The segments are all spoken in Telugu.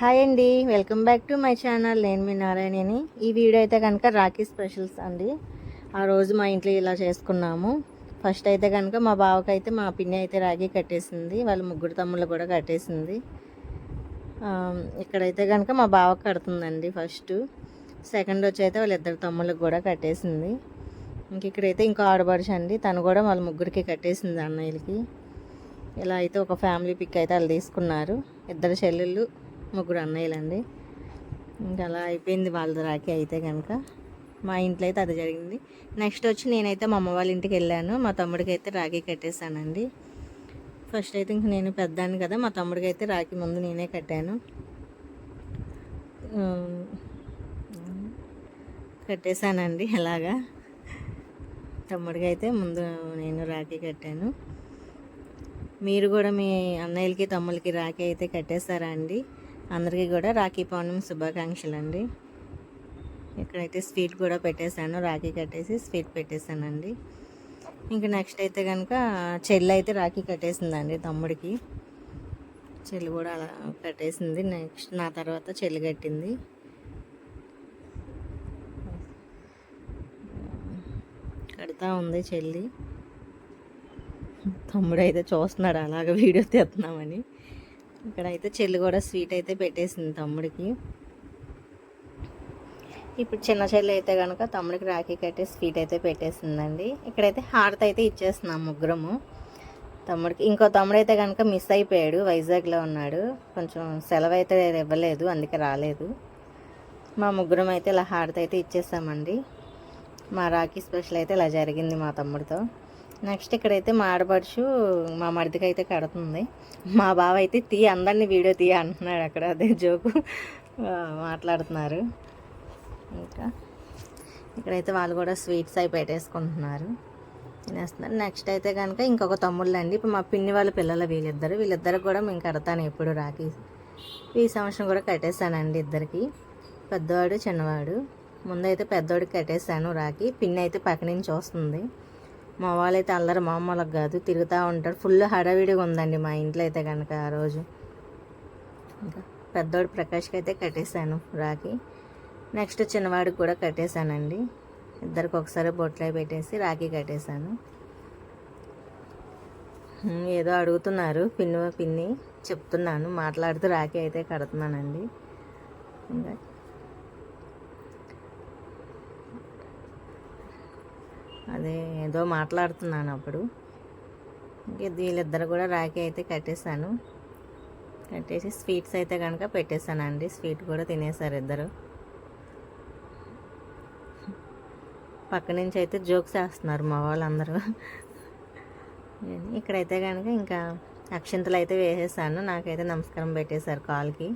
హాయ్ అండి welcome back to my channel నేను మీ నారాయణని. ఈ వీడియో అయితే కనుక రాఖీ స్పెషల్స్ అండి. ఆ రోజు మా ఇంట్లో ఇలా చేసుకున్నాము. ఫస్ట్ అయితే కనుక మా బావకి అయితే మా పిన్ని అయితే రాఖీ కట్టేసింది. వాళ్ళ ముగ్గురు తమ్ముళ్ళు కూడా కట్టేసింది. ఇక్కడైతే కనుక మా బావ కడుతుందండి ఫస్ట్ సెకండ్ వచ్చి అయితే వాళ్ళ ఇద్దరు తమ్ముళ్ళకి కూడా కట్టేసింది. ఇంక ఇక్కడైతే ఇంకో ఆడపడుచు అండి. తను కూడా వాళ్ళ ముగ్గురికి కట్టేసింది అన్నయ్యలకి. ఇలా అయితే ఒక ఫ్యామిలీ పిక్ అయితే వాళ్ళు తీసుకున్నారు. ఇద్దరు చెల్లెళ్ళు ముగ్గురు అన్నయ్యలండి. ఇంకా అలా అయిపోయింది వాళ్ళ రాఖీ అయితే కనుక మా ఇంట్లో అయితే అది జరిగింది. నెక్స్ట్ వచ్చి నేనైతే మా అమ్మ వాళ్ళ ఇంటికి వెళ్ళాను. మా తమ్ముడికి అయితే రాఖీ కట్టేశానండి. ఫస్ట్ అయితే ఇంక నేను పెద్దాను కదా మా తమ్ముడికి అయితే రాఖీ ముందు నేనే కట్టాను. కట్టేశానండి ఎలాగా తమ్ముడికి అయితే ముందు నేను రాఖీ కట్టాను. మీరు కూడా మీ అన్నయ్యలకి తమ్ముళ్ళకి రాఖీ అయితే కట్టేస్తారా అండి? అందరికీ కూడా రాఖీ పౌర్ణమి శుభాకాంక్షలు అండి ఇక్కడైతే స్వీట్ కూడా పెట్టేశాను రాఖీ కట్టేసి స్వీట్ పెట్టేశానండి. ఇంకా నెక్స్ట్ అయితే కనుక చెల్లి అయితే రాఖీ కట్టేసిందండి తమ్ముడికి. చెల్లి కూడా అలా కట్టేసింది. నెక్స్ట్ నా తర్వాత చెల్లి కట్టింది. కడతా ఉంది చెల్లి. తమ్ముడు అయితే చూస్తున్నాడు అలాగ వీడియో తీస్తున్నామని. ఇక్కడైతే చెల్లి కూడా స్వీట్ అయితే పెట్టేసింది తమ్ముడికి. ఇప్పుడు చిన్న చెల్లి అయితే కనుక తమ్ముడికి రాఖీ కట్టి స్వీట్ అయితే పెట్టేసిందండి. ఇక్కడైతే హారత అయితే ఇచ్చేస్తున్నాం ముగ్గురము. తమ్ముడికి ఇంకో తమ్ముడు అయితే కనుక మిస్ అయిపోయాడు వైజాగ్లో ఉన్నాడు. కొంచెం సెలవు అయితే ఇవ్వలేదు అందుకే రాలేదు. మా ముగ్గురం అయితే ఇలా హారత అయితే ఇచ్చేసామండి. మా రాఖీ స్పెషల్ అయితే ఇలా జరిగింది మా తమ్ముడితో. నెక్స్ట్ ఇక్కడైతే మా ఆడపడుచు మా మరిదికి అయితే కడుతుంది. మా బావ అయితే తీ అందరినీ వీడియో తీయ అంటున్నాడు అక్కడ. అదే జోకు. మాట్లాడుతున్నారు. ఇంకా ఇక్కడైతే వాళ్ళు కూడా స్వీట్స్ అవి పెట్టేసుకుంటున్నారు. తినేస్తున్నారు. నెక్స్ట్ అయితే కనుక ఇంకొక తమ్ముళ్ళు అండి ఇప్పుడు మా పిన్ని వాళ్ళ పిల్లలు వీళ్ళిద్దరు. వీళ్ళిద్దరు కూడా మేము కడతాను ఎప్పుడు రాఖీ. ఈ సంవత్సరం కూడా కట్టేశానండి ఇద్దరికి. పెద్దవాడు చిన్నవాడు. ముందైతే పెద్దవాడికి కట్టేశాను రాఖీ. పిన్ని అయితే పక్క నుంచి వస్తుంది. మా వాళ్ళైతే అల్లరి మామూలుగా కాదు తిరుగుతూ ఉంటారు. ఫుల్ హడావిడిగా ఉందండి మా ఇంట్లో అయితే కనుక ఆ రోజు. ఇంకా పెద్దోడు ప్రకాష్కి అయితే కట్టేశాను రాఖీ. నెక్స్ట్ చిన్నవాడికి కూడా కట్టేశానండి. ఇద్దరికి ఒకసారి బొట్లో పెట్టేసి రాఖీ కట్టేశాను. ఏదో అడుగుతున్నారు పిన్ని పిన్ని చెప్తున్నాను. మాట్లాడుతూ రాఖీ అయితే కడుతున్నానండి. ఇంకా అదే ఏదో మాట్లాడుతున్నాను అప్పుడు. ఇంక వీళ్ళిద్దరు కూడా రాఖీ అయితే కట్టేశాను. కట్టేసి స్వీట్స్ అయితే కనుక పెట్టేశానండి. స్వీట్ కూడా తినేసారు ఇద్దరు. పక్క నుంచి అయితే జోక్స్ వేస్తున్నారు మా వాళ్ళందరూ. ఇక్కడైతే కనుక ఇంకా అక్షింతలు అయితే వేసేసాను. నాకైతే నమస్కారం పెట్టేశారు కాల్కి.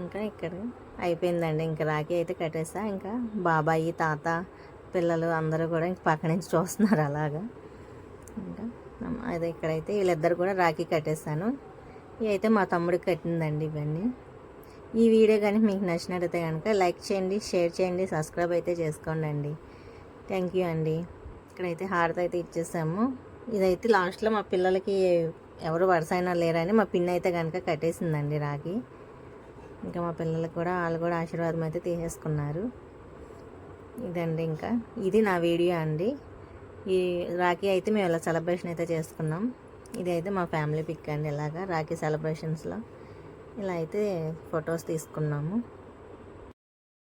ఇంకా ఇక్కడ అయిపోయిందండి. ఇంకా రాఖీ అయితే కట్టేసా. ఇంకా బాబాయి తాత పిల్లలు అందరూ కూడా ఇంక పక్క నుంచి చూస్తున్నారు అలాగా. ఇంకా అదే ఇక్కడైతే వీళ్ళిద్దరు కూడా రాఖీ కట్టేసాను ఇవి అయితే మా తమ్ముడికి కట్టిందండి ఇవన్నీ. ఈ వీడియో కానీ మీకు నచ్చినట్టయితే కనుక లైక్ చేయండి షేర్ చేయండి సబ్స్క్రైబ్ అయితే చేసుకోండి అండి థ్యాంక్ యూ అండి. ఇక్కడైతే హారత అయితే ఇచ్చేసాము. ఇదైతే లాస్ట్లో మా పిల్లలకి ఎవరు వరుస అయినా లేరని మా పిన్ అయితే కనుక కట్టేసిందండి రాఖీ. ఇంకా మా పిల్లలు కూడా వాళ్ళు కూడా ఆశీర్వాదం అయితే తీసేసుకున్నారు. ఇదండి ఇంకా. ఇది నా వీడియో అండి. ఈ రాఖీ అయితే మేము ఇలా సెలబ్రేషన్ అయితే చేసుకున్నాం. ఇది అయితే మా ఫ్యామిలీ పిక్ అండి ఇలాగా రాఖీ సెలబ్రేషన్స్లో ఇలా అయితే ఫొటోస్ తీసుకున్నాము.